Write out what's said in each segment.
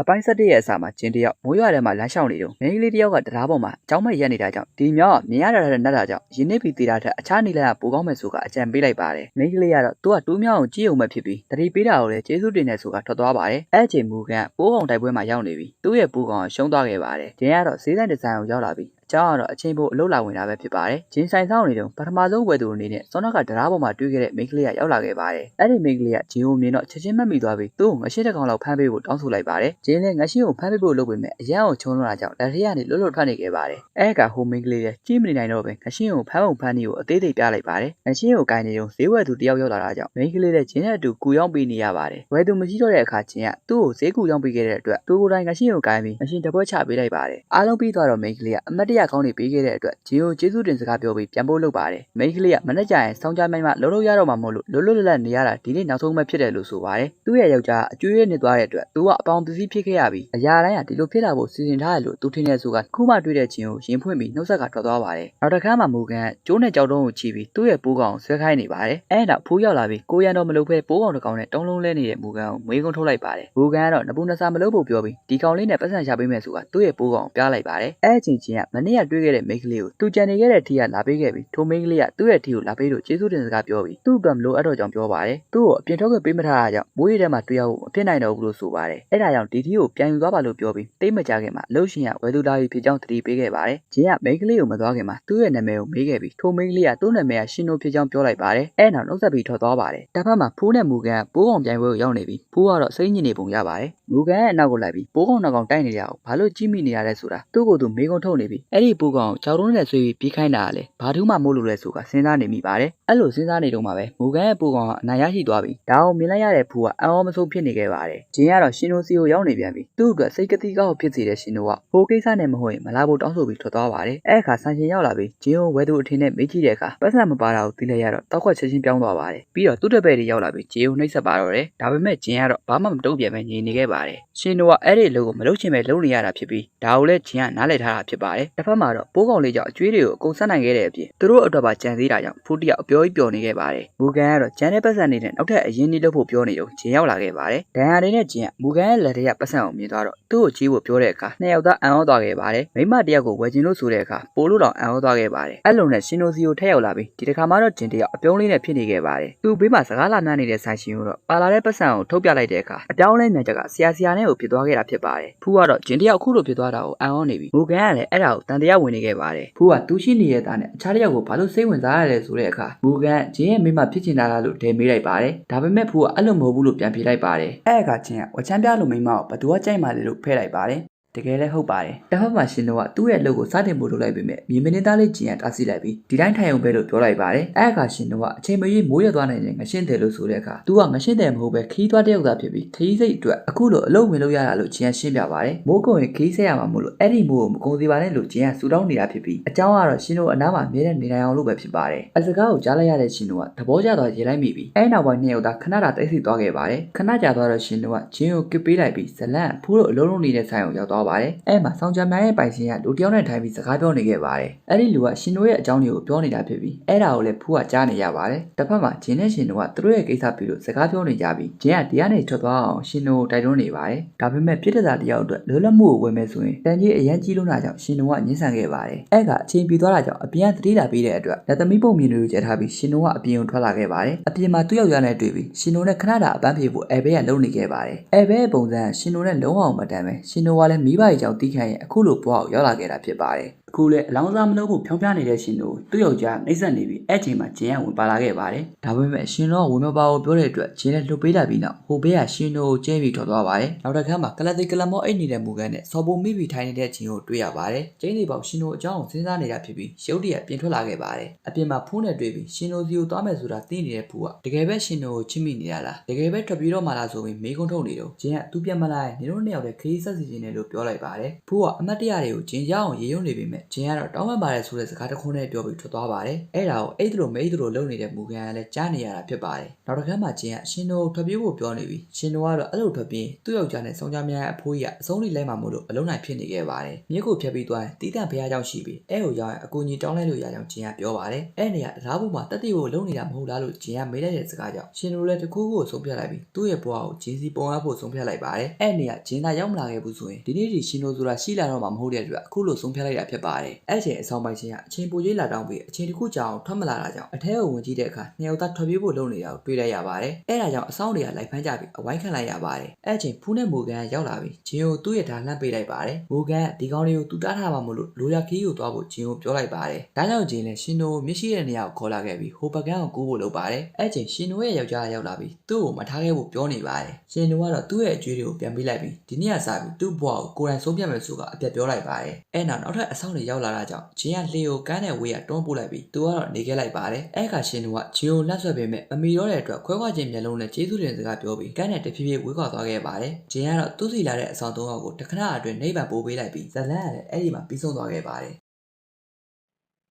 အပိုင်း၁၁ရဲ့အစာမှာဂျင်းတယောက်မိုးရွာထဲမှာလမ်းလျှောက်နေတော့မိန်းကလေးတယောက်ကတရားပေါ်မှာအကြောင်းမဲ့ရက်နေတာကြောင့်ဒီမြောက်မြင်ရတာတဲ့နတ်တာကြောင့်ရင်းနှီးပြီးတည်တာထက်အခြားနေလိုက်ရပိုကောင်းမယ်ဆိုကအကြံပေးလိုက်ပါတယ်မိန်းကလေးကတော့သူကတူးမြောက်အောင်ကြည့်အောင်ပဲဖြစ်ပြီးတတိပေးတာကိုလည်းကျေးဇူးတင်တယ်ဆိုတာထွက်သွားပါတယ်အဲ့အချိန်မူကန်ပိုးကောင်တိုက်ပွဲမှာရောက်နေပြီသူ့ရဲ့ပိုးကောင်ကရှုံးသွားခဲ့ပါတယ်ဂျင်းကတော့ဈေးဆိုင်ဒီဇိုင်းကိုရောက်လာပြီး အကြောင်းကတော့အချိန်ပိုအလုပ်လာဝင်တာပဲဖြစ်ပါတယ်။ဂျင်းဆိုင်ဆောင်နေတော့ပထမဆုံးဝယ်သူအနေနဲ့စောနကတရားပေါ်မှာတွေ့ခဲ့တဲ့မိန်းကလေးကရောက်လာခဲ့ပါတယ်။အဲ့ဒီမိန်းကလေးကဂျင်းကိုမြင်တော့ချက်ချင်းမှတ်မိသွားပြီးသူ့ကိုငရှိတစ်ကောင်လောက်ဖမ်းပေးဖို့တောင်းဆိုလိုက်ပါတယ်။ဂျင်းလည်းငရှိကိုဖမ်းပေးဖို့လုပ်ပေမဲ့အရန်ကိုချုံလွန်တာကြောင့်လက်ထက်ကနေလွတ်လွတ်ထွက်နေခဲ့ပါတယ်။အဲ့ကဟိုမိန်းကလေးလည်းကြီးမနေနိုင်တော့ပဲငရှိကိုဖမ်းဖို့ဖမ်းနေကိုအသေးသေးပြလိုက်ပါတယ်။ငရှိကိုကင်နေတော့ဈေးဝယ်သူတယောက်ရောက်လာတာကြောင့်မိန်းကလေးလည်းဂျင်းနဲ့အတူကူရောက်ပေးနေရပါတယ်။ဝယ်သူမရှိတော့တဲ့အခါဂျင်းကသူ့ကိုဈေးကူရောက်ပေးခဲ့တဲ့အတွက်သူကိုယ်တိုင်ငရှိကိုကင်ပြီးငရှိတပွဲချပေးလိုက်ပါတယ်။အားလုံးပြီးသွားတော့မိန်းကလေးကအမတ်တရကောင်းနေပေးခဲ့တဲ့အတွက်ဂျီကိုကျေးဇူးတင်စကားပြောပြီးပြန်ဖို့လုပ်ပါတယ်မိန်းကလေးကမနေ့ကျရင်စောင်းကြမိုင်းမှလုံးလုံးရတော့မှာမို့လို့လွတ်လွတ်လပ်လပ်နေရတာဒီနေ့နောက်ဆုံးပဲဖြစ်တယ်လို့ဆိုပါတယ်သူ့ရဲ့ယောက်ျားအကျွေးရနေသွားတဲ့အတွက်သူကအပေါင်းပစ္စည်းဖြစ်ခဲ့ရပြီးအရာတိုင်းကဒီလိုဖြစ်လာဖို့စီစဉ်ထားတယ်လို့သူထင်တဲ့ဆိုကခုမှတွေ့တဲ့ချင်းကိုရင်ဖွင့်ပြီးနှုတ်ဆက်ကထွက်သွားပါတယ်နောက်တစ်ခါမှမူကန်ကျိုးနဲ့ကြောက်တုံးကိုချီပြီးသူ့ရဲ့ပိုးကောင်ဆွဲခိုင်းနေပါတယ်အဲ့ဒါဖိုးရောက်လာပြီးကိုရန်တော်မလုပ်ဖဲပိုးကောင်တစ်ကောင်နဲ့တုံးလုံးလဲနေတဲ့မူကန်ကိုမွေးကုန်းထုတ်လိုက်ပါတယ်မူကန်ကတော့နပူနဆာမလုပ်ဖို့ပြောပြီးဒီကောင်လေးနဲ့ပတ်စံရှာပေးမယ်ဆိုတာသူ့ရဲ့ပိုးကောင်ပြလိုက်ပါတယ်အဲ့အချိန်ချင်းကမနေ့ကတွေ့ခဲ့တဲ့မိန်းကလေးကိုသူကြံနေခဲ့တဲ့ထီကလာပေးခဲ့ပြီးထိုမိန်းကလေးကသူ့ရဲ့ထီကိုလာပေးလို့ကျေးဇူးတင်စကားပြောပြီးသူ့အတွက်မလို့အပ်တော့ကြောင်ပြောပါတယ်သူ့ကိုအပြင်ထုတ်ခွင့်ပေးမထားတာကြောင့်မိုးရီထဲမှာတွေ့ရဖို့မဖြစ်နိုင်တော့ဘူးလို့ဆိုပါတယ်အဲ့ဒါကြောင့်ဒီထီကိုပြန်ယူသွားပါလို့ပြောပြီးတိတ်မကြခင်မှာအလို့ရှင်ကဝယ်သူလာပြီးဖြစ်ကြောင်းသတိပေးခဲ့ပါတယ်ဂျင်းကမိန်းကလေးကိုမသွားခင်မှာသူ့ရဲ့နာမည်ကိုမေးခဲ့ပြီးထိုမိန်းကလေးကသူ့နာမည်ကရှင်နိုဖြစ်ကြောင်းပြောလိုက်ပါတယ်အဲ့နောက်နှုတ်ဆက်ပြီးထွက်သွားပါတယ်တစ်ဖက်မှာဖိုးနဲ့မူကန်ပိုးကောင်ပြိုင်ပွဲကိုရောက်နေပြီးဖိုးကတော့စိတ်ညစ်နေပုံရပါတယ်မူကန်ရဲ့အနောက်ကိုလိုက်ပြီးပိုးကောင်နှစ်ကောင်တိုက်နေကြအောင်ဘာလို့ကြည့်မိနေရလဲဆိုတာသူ့ကိုယ်သူမေးခွန်းထုတ်နေပြီးအဲ့ဒီပိုးကောင်ကိုကြောက်တုံးနဲ့ဆွေးပြီးပြီးခိုင်းတာကလေဘာထူးမှမို့လို့လဲဆိုတာစဉ်းစားနေမိပါတယ်အဲ့လိုစဉ်းစားနေတော့မှပဲမူကန်ရဲ့ပိုးကောင်ကအနာရရှိသွားပြီးဒါအောင်မြင်လိုက်ရတဲ့ဖူကအံ့ဩမဆုံးဖြစ်နေခဲ့ပါတယ်ဂျင်းကတော့ရှင်နိုစီကိုရောက်နေပြန်ပြီးသူ့အတွက်စိတ်ကတိကောက်ဖြစ်စေတဲ့ရှင်နိုကဟိုကိစ္စနဲ့မဟုတ်ရင်မလာဖို့တောင်းဆိုပြီးထွက်သွားပါတယ်အဲ့အခါဆန်ရှင်ရောက်လာပြီးဂျင်းကိုဝဲသူအထင်နဲ့မေးကြည့်တဲ့အခါပတ်စံမပါတာကိုသိလိုက်ရတော့တောက်ခွက်ချက်ချင်းပြောင်းသွားပါတယ်ပြီးတော့သူ့တပည့်တွေရောက်လာပြီးဂျင်းကိုနှိပ်စက်ပါတော့တယ်ဒါပေမဲ့ဂျင်းကတော့ဘာမှမတုံ့ပြန်ပဲနေနေခဲ့ပါတယ်ရှင်နိုကအဲ့ဒီအလုပ်ကိုမလုပ်ချင်ပဲလုပ်နေရတာဖြစ်ပြီးဒါကိုလည်းဂျင်းကနားလည်ထားတာဖြစ်ပါတယ်တစ်ဖက်မှာတော့ပိုးကောင်လေးကြောင့်အကျွေးတွေကိုအကုန်ဆက်နိုင်ခဲ့တဲ့အပြင်သူတို့အတွက်ပါကြံသေးတာကြောင့်ဖူးတယောက်အပြောကြီးပျော်နေခဲ့ပါတယ်မူကန်ကတော့ဂျန်တဲ့ပတ်စံနေတဲ့နောက်ထပ်အရင်ကြီးလုပ်ဖို့ပြောနေတော့ဂျင်းရောက်လာခဲ့ပါတယ်ဒဏ်ရာတွေနဲ့ဂျင်းကမူကန်ရဲ့လက်ထက်ကပတ်စံကိုမြင်သွားတော့သူ့ကိုကြီးဖို့ပြောတဲ့အခါနှစ်ယောက်သားအံ့ဩသွားခဲ့ပါတယ်မိမတယောက်ကိုဝယ်ချင်လို့ဆိုတဲ့အခါပိုးလို့တောင်အံ့ဩသွားခဲ့ပါတယ်အဲ့လိုနဲ့ရှင်နိုစီကိုထက်ရောက်လာပြီးဒီတစ်ခါမှတော့ဂျင်းတယောက်အပြုံးလေးနဲ့ဖြစ်နေခဲ့ပါတယ်သူ့ဘေးမှာစကားလာနှမ်းနေတဲ့ဆိုင်ရှင်ကိုတော့ပါလာတဲ့ပတ်စံကိုထုတ်ပြလိုက်တဲ့အခါအပြောင်းလဲမြန်ချက်ကဆရာဆရာနဲ့ကိုဖြစ်သွားခဲ့တာဖြစ်ပါတယ်ဖူးကတော့ဂျင်းတယောက်အခုလိုဖြစ်သွားတာကိုအံ့ဩနေပြီးမူကန်ကလည်းအဲ့ဒါကိုတန်တရားဝင်နေခဲ့ပါတယ်ဖူးကသူရှိနေတဲ့သားနဲ့အခြားတစ်ယောက်ကိုဘာလို့စိတ်ဝင်စားရလဲဆိုတဲ့အခါမူကန်ဂျင်းရဲ့မိမဖြစ်ချင်တာလားလို့ဒဲမေးလိုက်ပါတယ်ဒါပေမဲ့ဖူးကအဲ့လိုမဟုတ်ဘူးလို့ပြန်ဖြေလိုက်ပါတယ်အဲ့အခါချင်းကဝချမ်းပြလို့မိမကိုဘသူကကြိုက်မှလဲလို့ဖဲလိုက်ပါတယ် တကယ်လည်းဟုတ်ပါတယ်တစ်ဖက်မှာရှင်တို့ကသူ့ရဲ့အလုပ်ကိုစတင်ဖို့လုပ်လိုက်ပေမဲ့မြေမင်းသားလေးဂျင်ကတားဆီးလိုက်ပြီးဒီတိုင်းထိုင်အောင်ပဲလို့ပြောလိုက်ပါတယ်အဲ့အခါရှင်တို့ကအချိန်မရွေးမိုးရသွားနိုင်တဲ့ငရှင်းတယ်လို့ဆိုတဲ့အခါသူကငရှင်းတယ်မဟုတ်ပဲခီးသွားတဲ့ယောက်သားဖြစ်ပြီးခီးစိတ်အတွက်အခုလိုအလုပ်ဝင်လုပ်ရတာလို့ဂျင်ကရှင်းပြပါတယ်မိုးကုံရင်ခီးဆက်ရမှာမို့လို့အဲ့ဒီမိုးကိုမကုံစီပါနဲ့လို့ဂျင်ကဆူတောင်းနေတာဖြစ်ပြီးအကြောင်းကတော့ရှင်တို့အနားမှာအမြဲတမ်းနေနိုင်အောင်လုပ်ပဲဖြစ်ပါတယ်အစကားကိုကြားလိုက်ရတဲ့ရှင်တို့ကသဘောကျသွားရေလိုက်မိပြီးအဲ့နောက်ပိုင်းနှစ်ယောက်သားခဏတာတိတ်ဆိတ်သွားခဲ့ပါတယ်ခဏကြာသွားတော့ရှင်တို့ကဂျင်ကိုကစ်ပေးလိုက်ပြီးဇလန့်ဖူးတို့အလုံးလုံးနေတဲ့ဆိုင်ကိုရောက်သွားပါတယ်အဲ့မှာဆောင်ကြမ်းရဲ့ပိုင်ရှင်ကလူတစ်ယောက်နဲ့ထိုင်ပြီးစကားပြောနေခဲ့ပါတယ်အဲ့ဒီလူကရှင်တို့ရဲ့အကြောင်းတွေကိုပြောနေတာဖြစ်ပြီးအဲ့ဒါကိုလည်းဖူးကကြားနေရပါတယ်တစ်ဖက်မှာဂျင်နဲ့ရှင်တို့ကသူတို့ရဲ့ကိစ္စပြီးလို့စကားပြောနေကြပြီးဂျင်ကတရားနဲ့ထွက်သွားအောင်ရှင်တို့ကိုတိုက်တွန်းနေပါတယ်ဒါပေမဲ့ပြစ်ဒတာတယောက်အတွက်လွယ်လပ်မှုကိုဝင်မဲ့ဆိုရင်တန်ကြီးအရန်ကြီးလုံးတာကြောင့်ရှင်တို့ကညှင်းဆန်ခဲ့ပါတယ်အဲ့ကအချိန်ပြေသွားတာကြောင့်အပြင်ကတတိလာပေးတဲ့အတွက်လက်သမီးပုံမြင်တွေကိုကြက်ထားပြီးရှင်တို့ကအပြင်ကိုထွက်လာခဲ့ပါတယ်အပြင်မှာသူ့ယောက်ျားနဲ့တွေ့ပြီးရှင်တို့နဲ့ခဏတာအပန်းဖြေဖို့အဲဘဲကလုံနေခဲ့ပါတယ်အဲဘဲရဲ့ပုံစံကရှင်တို့နဲ့လုံးဝမတန်ပဲရှင်တို့ကလည်းမိဘရဲ့ကြောင့်တီးခန့်ရဲ့အခုလိုဘဝကိုရောက်လာခဲ့တာဖြစ်ပါတယ်အခုလေအလောင်းစားမလုပ်ဖို့ဖြောင်းပြနေတဲ့ရှင်တို့သူ့ယောက်ျားနှိမ့်ဆက်နေပြီးအဲ့ချိန်မှာဂျင်းကဝင်ပါလာခဲ့ပါတယ်ဒါပေမဲ့ရှင်တို့ကဝင်မပါဘူးပြောတဲ့အတွက်ဂျင်းနဲ့လှုပ်ပေးလိုက်ပြီးနောက်ဟိုဘေးကရှင်တို့ကိုကျဲပြီးထွက်သွားပါတယ်နောက်တစ်ခါမှာကလတိကလမောအိတ်နေတဲ့မူကန်နဲ့စော်ပုံမိပြီးထိုင်နေတဲ့ဂျင်းကိုတွေ့ရပါတယ်ကျင်းနေပေါက်ရှင်တို့အကြောင်းကိုစဉ်းစားနေတာဖြစ်ပြီးရုတ်တရက်ပြင်ထွက်လာခဲ့ပါတယ်အပြင်မှာဖုန်းနဲ့တွေ့ပြီးရှင်တို့စီကိုသွားမယ်ဆိုတာသိနေတဲ့ဖူကတကယ်ပဲရှင်တို့ကိုချစ်မိနေရလားတကယ်ပဲထွက်ပြေးတော့မှလားဆိုပြီးမေးခွန်းထုတ်နေတော့ဂျင်းကသူပြန်မလာရင်နေတို့နှစ်ယောက်တည်းခရီးဆက်စီခြင်းနဲ့လို့ပြောလိုက်ပါတယ်ဖူကအမတ်တရတွေကိုဂျင်းရအောင်ရေရုံနေပေမဲ့မဲ့ဂျင်းကတော့တောင်းပန်ပါတယ်ဆိုတဲ့စကားတစ်ခုနဲ့ပြောပြီးထွက်သွားပါတယ်အဲ့ဒါကိုအဲ့ဒလိုမဲအဲ့ဒလိုလုပ်နေတဲ့မူကန်ကလည်းကြားနေရတာဖြစ်ပါတယ်နောက်တစ်ခါမှဂျင်းကအရှင်တို့ထွက်ပြေးဖို့ပြောနေပြီရှင်တို့ကတော့အဲ့လိုထွက်ပြေးသူ့ယောက်ျားနဲ့ဆောင်းကြများရဲ့အဖိုးကြီးကအဆုံးထိလိုက်မှမို့လို့အလုံးနိုင်ဖြစ်နေခဲ့ပါတယ်မြစ်ကိုဖြတ်ပြီးသွားရင်တီးတန့်ဘုရားကြောင့်ရှိပြီးအဲ့ကိုရောက်ရင်အကူကြီးတောင်းလိုက်လို့ရကြောင်းဂျင်းကပြောပါတယ်အဲ့နေရာတရားဘူးမှာတက်တီကိုလုံနေတာမဟုတ်လားလို့ဂျင်းကမေးလိုက်တဲ့စကားကြောင့်ရှင်တို့လည်းတကူးကိုဆုံးဖြတ်လိုက်ပြီးသူ့ရဲ့ဘဝကိုဂျင်းစီပုံအပ်ဖို့ဆုံးဖြတ်လိုက်ပါတယ်အဲ့နေရာဂျင်းသာရောက်မလာခဲ့ဘူးဆိုရင်ဒီနေ့ဒီရှင်တို့ဆိုတာရှိလာတော့မှမဟုတ်တဲ့အတွက်အခုလိုဆုံးဖြတ်လိုက်တာဖြစ်ပါတယ်အဲ့ချိန်အဆောင်ပိုင်ရှင်ကအချိန်ပိုကြီးလာတောင်းပြီးအချိန်တစ်ခုကြာအောင်ထွက်မလာတာကြောင့်အထဲကိုဝင်ကြည့်တဲ့အခါနှစ်ယောက်သားထွက်ပြေးဖို့လုပ်နေတာကိုတွေ့လိုက်ရပါတယ်အဲ့ဒါကြောင့်အဆောင်တွေကလိုက်ဖမ်းကြပြီးအဝိုင်းခံလိုက်ရပါတယ်အဲ့ချိန်ဖူးနဲ့မိုကန်ကရောက်လာပြီးဂျင်းကိုသူ့ရဲ့ဓာတ်လှမ်းပေးလိုက်ပါတယ်မိုကန်ကဒီကောင်းလေးကိုသူတားထားမှာမလို့လိုရာခီးကိုသွားဖို့ဂျင်းကိုပြောလိုက်ပါတယ်ဒါကြောင့်ဂျင်းလည်းရှင်တို့မျက်ရှိတဲ့နေရာကိုခေါ်လာခဲ့ပြီးဟိုပကန်းကိုကူးဖို့လုပ်ပါတယ်အဲ့ချိန်ရှင်တို့ရဲ့ယောက်ျားရောက်လာပြီးသူ့ကိုမထားခဲ့ဖို့ပြောနေပါတယ်ရှင်တို့ကတော့သူ့ရဲ့အကျွေးတွေကိုပြန်ပေးလိုက်ပြီးဒီနေ့ကစပြီးသူ့ဘဝကိုကိုယ်တိုင်ဆုံးဖြတ်မယ်ဆိုကအပြတ်ပြောလိုက်ပါတယ်အဲ့နောက်နောက်ထပ်အဆောင်တွေရောက်လာတာကြောင့်ဂျင်းကလှေကိုကန်းတဲ့ဝေးကတွန်းပို့လိုက်ပြီးသူကတော့နေခဲ့လိုက်ပါတယ်အဲ့ခါရှင်တို့ကဂျင်းကိုလက်ဆွဲပေးမဲ့မမီတော့တဲ့အတွက်ခွဲခွာခြင်းမျက်လုံးနဲ့ကျေးဇူးတင်စကားပြောပြီးကန်းနဲ့တဖြည်းဖြည်းဝေးခွာသွားခဲ့ပါတယ်ဂျင်းကတော့သူ့စီလာတဲ့အဆောင်သုံးယောက်ကိုတခဏအတွင်းနှိပ်ပံပို့ပေးလိုက်ပြီးဇလန်းကလည်းအဲ့ဒီမှာပြီးဆုံးသွားခဲ့ပါတယ်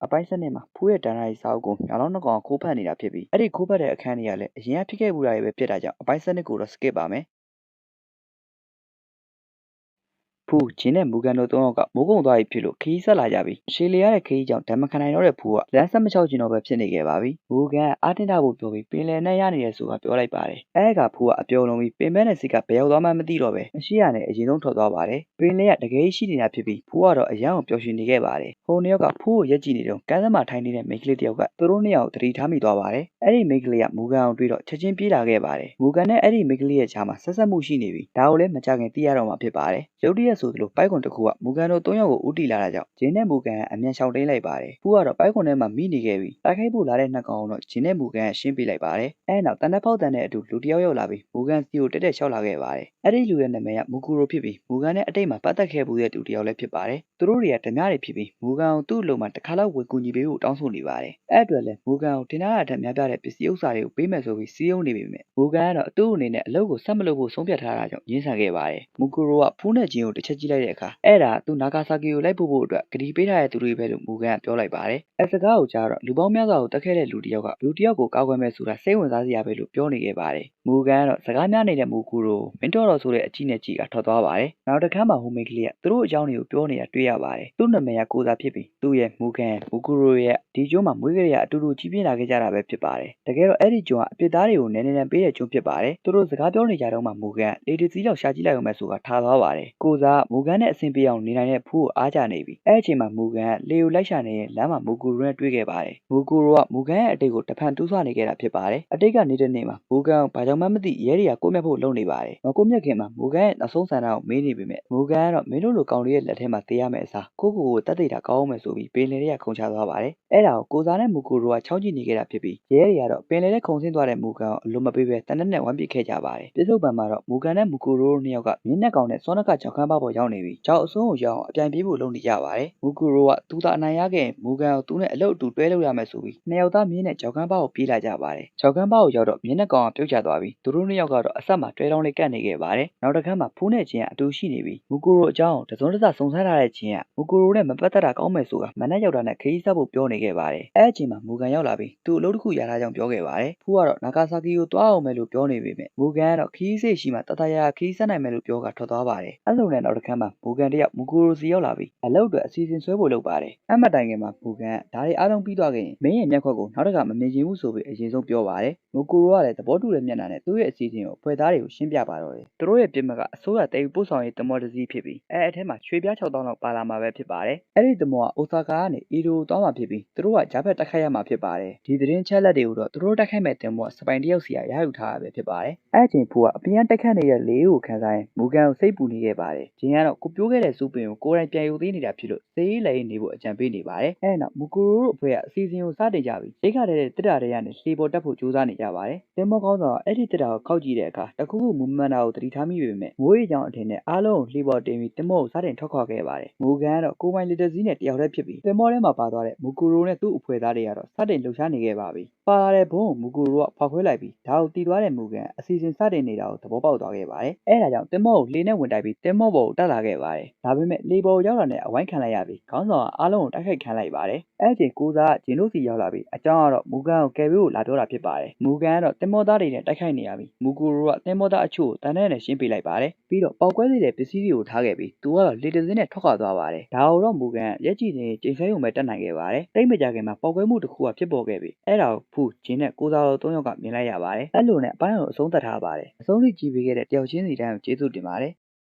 အပိုင်းစနစ်မှာဖူးရဲ့တန်ရာကြီးစာအုပ်ကိုမြောင်လုံးနှစ်ကောင်ခိုးဖက်နေတာဖြစ်ပြီးအဲ့ဒီခိုးဖက်တဲ့အခန်းတွေကလည်းအရင်ကဖြစ်ခဲ့မှုတွေပဲဖြစ်တာကြောင့်အပိုင်းစနစ်ကိုတော့ skip ပါမယ် ဖူးဂျင်းနဲ့မူကန်တို့သုံးယောက်ကမိုးကုံသွားပြီဖြစ်လို့ခီးဆက်လာကြပြီရှေလီရတဲ့ခီးကြောင့်ဓမ္မခနိုင်တော့တဲ့ဖူးကလမ်းဆက်မချောက်ကျင်တော့ပဲဖြစ်နေခဲ့ပါပြီမူကန်အာတင်တာဖို့ပြောပြီးပင်လယ်နဲ့ရနေရဆိုတာပြောလိုက်ပါတယ်အဲကဖူးကအပြုံလုံးပြီးပင်မဲနဲ့စီကဘယ်ရောက်သွားမှမသိတော့ပဲအရှိရနဲ့အရင်ဆုံးထွက်သွားပါတယ်ပင်လယ်ကတကယ်ရှိနေတာဖြစ်ပြီးဖူးကတော့အရန်ကိုပျော်ရွှင်နေခဲ့ပါတယ်ဟိုနှစ်ယောက်ကဖူးကိုရက်ကြည့်နေတော့ကန်းစမထိုင်နေတဲ့မိန်းကလေးတစ်ယောက်ကသူတို့နှစ်ယောက်ကိုတတိထားမိသွားပါတယ်အဲ့ဒီမိန်းကလေးကမူကန်အောင်တွေ့တော့ချက်ချင်းပြေးလာခဲ့ပါတယ်မူကန်နဲ့အဲ့ဒီမိန်းကလေးရဲ့ခြားမှာဆက်ဆက်မှုရှိနေပြီဒါကိုလည်းမကြခင်သိရတော့မှာဖြစ်ပါတယ်ရုတ်တရက်ဆိုသလိုပိုက်ကွန်တစ်ခုကမူကန်တို့၃ယောက်ကိုဦးတီလာတာကြောင့်ဂျင်းနဲ့မူကန်ကအမြန်ရှောင်တိန်လိုက်ပါတယ်ဖူးကတော့ပိုက်ကွန်ထဲမှာမိနေခဲ့ပြီးတိုက်ခိုက်ဖို့လာတဲ့နှစ်ကောင်တော့ဂျင်းနဲ့မူကန်ကရှင်းပြလိုက်ပါတယ်အဲ့နောက်တန်တဲ့ဖောက်တန်တဲ့အတူလူတစ်ယောက်ရောက်လာပြီးမူကန်စီကိုတက်တက်လျှောက်လာခဲ့ပါတယ်အဲ့ဒီလူရဲ့နာမည်ကမူကူရိုဖြစ်ပြီးမူကန်နဲ့အတိတ်မှာပတ်သက်ခဲ့မှုတဲ့သူတစ်ယောက်လည်းဖြစ်ပါတယ်သူတို့တွေကဓမြတွေဖြစ်ပြီးမူကန်ကိုသူ့အလုံးမှာတစ်ခါလောက်ဝေကူညီပေးဖို့တောင်းဆိုနေပါတယ်အဲ့အတွက်လည်းမူကန်ကိုတင်ထားတာထက်များပြတဲ့ပစ္စည်းဥစ္စာတွေကိုပေးမယ်ဆိုပြီးစီးရုံးနေပြီမြဲမူကန်ကတော့အတူအနေနဲ့အလုပ်ကိုဆက်မလုပ်ဖို့ဆုံးဖြတ်ထားတာကြောင့်ရင်းဆန်ခဲ့ပါတယ်မူကူရိုကဖူးနဲ့ဂျင်းကိုတစ်ချက်ကြည့်လိုက်တဲ့အခါအဲ့ဒါသူနာဂါဆာကီကိုလိုက်ပို့ဖို့အတွက်ဂရီပေးထားတဲ့သူတွေပဲလို့မူကန်ကပြောလိုက်ပါတယ်အဲစကားကိုကြားတော့လူပေါင်းများစွာကိုတက်ခဲ့တဲ့လူတစ်ယောက်ကလူတစ်ယောက်ကိုကောက်ွယ်မဲ့ဆိုတာစိတ်ဝင်စားစရာပဲလို့ပြောနေခဲ့ပါတယ်မူကန်ကတော့စကားများနေတဲ့မူကူရိုမင်းတော်တော်ဆိုတဲ့အကြည့်နဲ့ကြည့်ကထွက်သွားပါတယ်နောက်တစ်ခါမှဟိုမိတ်ကလေးကသူတို့အကြောင်းတွေကိုပြောနေတာတွေ့ရပါတယ်သူ့နာမည်ကကိုသာဖြစ်ပြီးသူ့ရဲ့မူကန်မူကူရိုရဲ့ဒီကျွန်းမှာမွေးကလေးကအတူတူကြီးပြင်းလာခဲ့ကြတာပဲဖြစ်ပါတယ်တကယ်တော့အဲ့ဒီကျွန်းကအပြစ်သားတွေကိုနည်းနည်းနည်းပေးတဲ့ကျွန်းဖြစ်ပါတယ်သူတို့စကားပြောနေကြတော့မှမူကန်လေဒီစီလောက်ရှာကြည့်လိုက်အောင်မဲ့ဆိုတာထားသွားပါတယ်ကိုစားမူကန်နဲ့အဆင်ပြေအောင်နေနိုင်တဲ့ဖူးကိုအားကြနေပြီအဲ့အချိန်မှာမူကန်ကလေကိုလိုက်ရှာနေတဲ့လမ်းမှာမူကူရိုနဲ့တွေ့ခဲ့ပါတယ်မူကူရိုကမူကန်ရဲ့အတိတ်ကိုတဖန်တူးဆွနေခဲ့တာဖြစ်ပါတယ်အတိတ်ကနေတဲ့နေ့မှာမူကန်ကိုဘာကြောင့်မှမသိရဲတွေကကိုမြတ်ဖို့လုပ်နေပါတယ်မကိုမြတ်ခင်မှာမူကန်ရဲ့နောက်ဆုံးဆန္ဒကိုမေးနေပေမဲ့မူကန်ကတော့မင်းတို့လိုကောင်လေးရဲ့လက်ထဲမှာတေးရမယ့်အစားကိုကိုကိုတက်သိတာကောင်းအောင်မယ်ဆိုပြီးပင်လယ်တွေကခုံချသွားပါတယ်အဲ့ဒါကိုကိုစားနဲ့မူကူရိုကချောင်းကြည့်နေခဲ့တာဖြစ်ပြီးရဲတွေကတော့ပင်လယ်ထဲခုံဆင်းသွားတဲ့မူကန်ကိုအလိုမပေးပဲတနက်နဲ့ဝမ်းပစ်ခဲ့ကြပါတယ်ပြစ္ဆုတ်ပံမှာတော့မူကန်နဲ့မူကူရိုတို့နှစ်ယောက်ကမြင်းနဲ့ကောင်နဲ့စောနကကြောက်ခမ်းပါပေါ်ရောက်နေပြီးကြောက်အစွန်းကိုရောက်အောင်အပြိုင်ပြေးဖို့လုပ်နေကြပါတယ်မူကူရိုကသူသာအနိုင်ရခဲ့ရင်မူကန်ကိုသူနဲ့အလုပ်အတူတွဲလုပ်ရမယ်ဆိုပြီးနှစ်ယောက်သားမြင်းနဲ့ကြောက်ခမ်းပါကိုပြေးလာကြပါတယ်ကြောက်ခမ်းပါကိုရောက်တော့မြင်းနဲ့ကောင်ကပြုတ်ကျသွားပြီးသူတို့နှစ်ယောက်ကတော့အဆက်မှာတွဲတောင်းလေးကတ်နေခဲ့ပါတယ်နောက်တစ်ခါမှဖူးနဲ့ချင်းကအတူရှိနေပြီးမူကူရိုအကြောင်းတစုံတစစုံစမ်းထားတဲ့ချင်းကမူကူရိုနဲ့မပတ်သက်တာကောင်းမယ်ဆိုတာမနဲ့ရောက်တာနဲ့ခရီးဆက်ဖို့ပြောနေခဲ့ပါတယ်အဲ့အချိန်မှာမူကန်ရောက်လာပြီးသူ့အလုပ်တစ်ခုရထားကြောင်းပြောခဲ့ပါတယ်ဖူးကတော့နာဂါဆာကီကိုတွားအောင်မယ်လို့ပြောနေပေမဲ့မူကန်ကတော့ခရီးစိတ်ရှိမှတတရာခရီးဆက်နိုင်မယ်လို့ပြောကထွက်သွားပါတယ်အဲ့လိုနဲ့နောက်တစ်ခါမှမူကန်တယောက်မူကူရိုစီရောက်လာပြီးအလုပ်အတွက်အစီအစဉ်ဆွဲဖို့လုပ်ပါတယ်အမှတ်တိုင်ငယ်မှာမူကန်ကဒါတွေအားလုံးပြီးသွားခဲ့ရင်မင်းရဲ့မျက်ခွက်ကိုနောက်တစ်ခါမမြင်ချင်ဘူးဆိုပြီးအရင်ဆုံးပြောပါတယ်မူကူရိုကလည်းသဘောတူတဲ့မျက်နှာနဲ့သူ့ရဲ့အစီအစဉ်ကိုဖွဲ့သားတွေကိုရှင်းပြပါတော့တယ်သူတို့ရဲ့ပြစ်မှတ်ကအစိုးရတည်ယူပို့ဆောင်ရေးတမော်တစည်းဖြစ်ပြီးအဲအထက်မှာရွှေပြား6000လောက်ပါလာမှာပဲဖြစ်ပါတယ်အဲ့ဒီတမောကအိုဆာကာကနေအီဒိုသွားမှာဖြစ်ပြီးသူတို့ကဂျာဖက်တက်ခိုက်ရမှာဖြစ်ပါတယ်ဒီသတင်းချက်လက်တွေကိုတော့သူတို့တက်ခိုက်မဲ့တင်မောစပိုင်တယောက်စီကရယူထားတာပဲဖြစ်ပါတယ်အဲ့အချိန်ဖူကအပြန်တက်ခတ်နေတဲ့လေးကိုခန်းဆိုင်မူကန်ကိုစိတ်ပူနေခဲ့ပါတယ်ဂျင်းကတော့ကိုပြိုးခဲ့တဲ့စူပင်ကိုကိုယ်တိုင်ပြန်ယူသေးနေတာဖြစ်လို့စေးလေးနေဖို့အကြံပေးနေပါတယ်အဲ့နောက်မူကူရိုတို့အဖွဲ့ကအစီအစဉ်ကိုစတင်ကြပြီးရိတ်ခတဲ့တစ်တာတွေကနေလှေပေါ်တက်ဖို့ကြိုးစားနေကြပါတယ်တင်မောကောင်းတော့အဲ့ဒီတစ်တာကိုခောက်ကြည့်တဲ့အခါတခုခုမူမန်တာကိုတတိထားမိပေမဲ့မိုးရေကြောင်အထင်နဲ့အားလုံးကိုလှေပေါ်တင်ပြီးတင်မောကိုစတင်ထွက်ခွာခဲ့ပါတယ်မူကန်ကတော့ကိုပိုင်လီတစည်းနဲ့တယောက်တည်းဖြစ်ပြီးတင်မောထဲမှာပါသွားတဲ့မူကူရိုနဲ့သူ့အဖွဲ့သားတွေကတော့စတင်လှုပ်ရှားနေခဲ့ပါပြီ ပါလာတဲ့ဘုံကိုမူကူတို့ကဖောက်ခွဲလိုက်ပြီးဒါကိုတီသွားတဲ့မူကန်အစီအစဉ်စတင်နေတာကိုသဘောပေါက်သွားခဲ့ပါတယ်။အဲဒါကြောင့်တင်မောကိုလှေနဲ့ဝင်တိုက်ပြီးတင်မောဘောကိုတက်လာခဲ့ပါတယ်။ဒါပေမဲ့လေဘော်ရောက်လာတဲ့အဝိုင်းခံလိုက်ရပြီးခေါင်းဆောင်ကအားလုံးကိုတိုက်ခိုက်ခံလိုက်ပါတယ်။အဲအချိန်ကိုစားကဂျင်တို့စီရောက်လာပြီးအကြောင်းကတော့မူကန်ကိုကယ်ပြီးကိုလာပြောတာဖြစ်ပါတယ်။မူကန်ကတော့တင်မောသားတွေနဲ့တိုက်ခိုက်နေရပြီးမူကူတို့ကတင်မောသားအချို့ကိုတန်တဲ့နဲ့ရှင်းပေးလိုက်ပါတယ်။ပြီးတော့ပေါက်ကွဲစေတဲ့ပစ္စည်းတွေကိုထားခဲ့ပြီးသူကတော့လေတစင်းနဲ့ထွက်ခွာသွားပါတယ်။ဒါကိုတော့မူကန်ရက်ကြည့်နေချိန်ဆရုံပဲတက်နိုင်ခဲ့ပါတယ်။တိတ်မကြခင်မှာပေါက်ကွဲမှုတစ်ခုကဖြစ်ပေါ်ခဲ့ပြီးအဲ့ဒါကိုဖူဂျင်းနဲ့ကိုစားတော်၃ယောက်ကမြင်လိုက်ရပါတယ်။အဲ့လိုနဲ့အပိုင်းကိုအဆုံးသတ်ထားပါတယ်။အဆုံးထိကြည့်ပေးခဲ့တဲ့တယောက်ချင်းစီတိုင်းကိုကျေးဇူးတင်ပါတယ်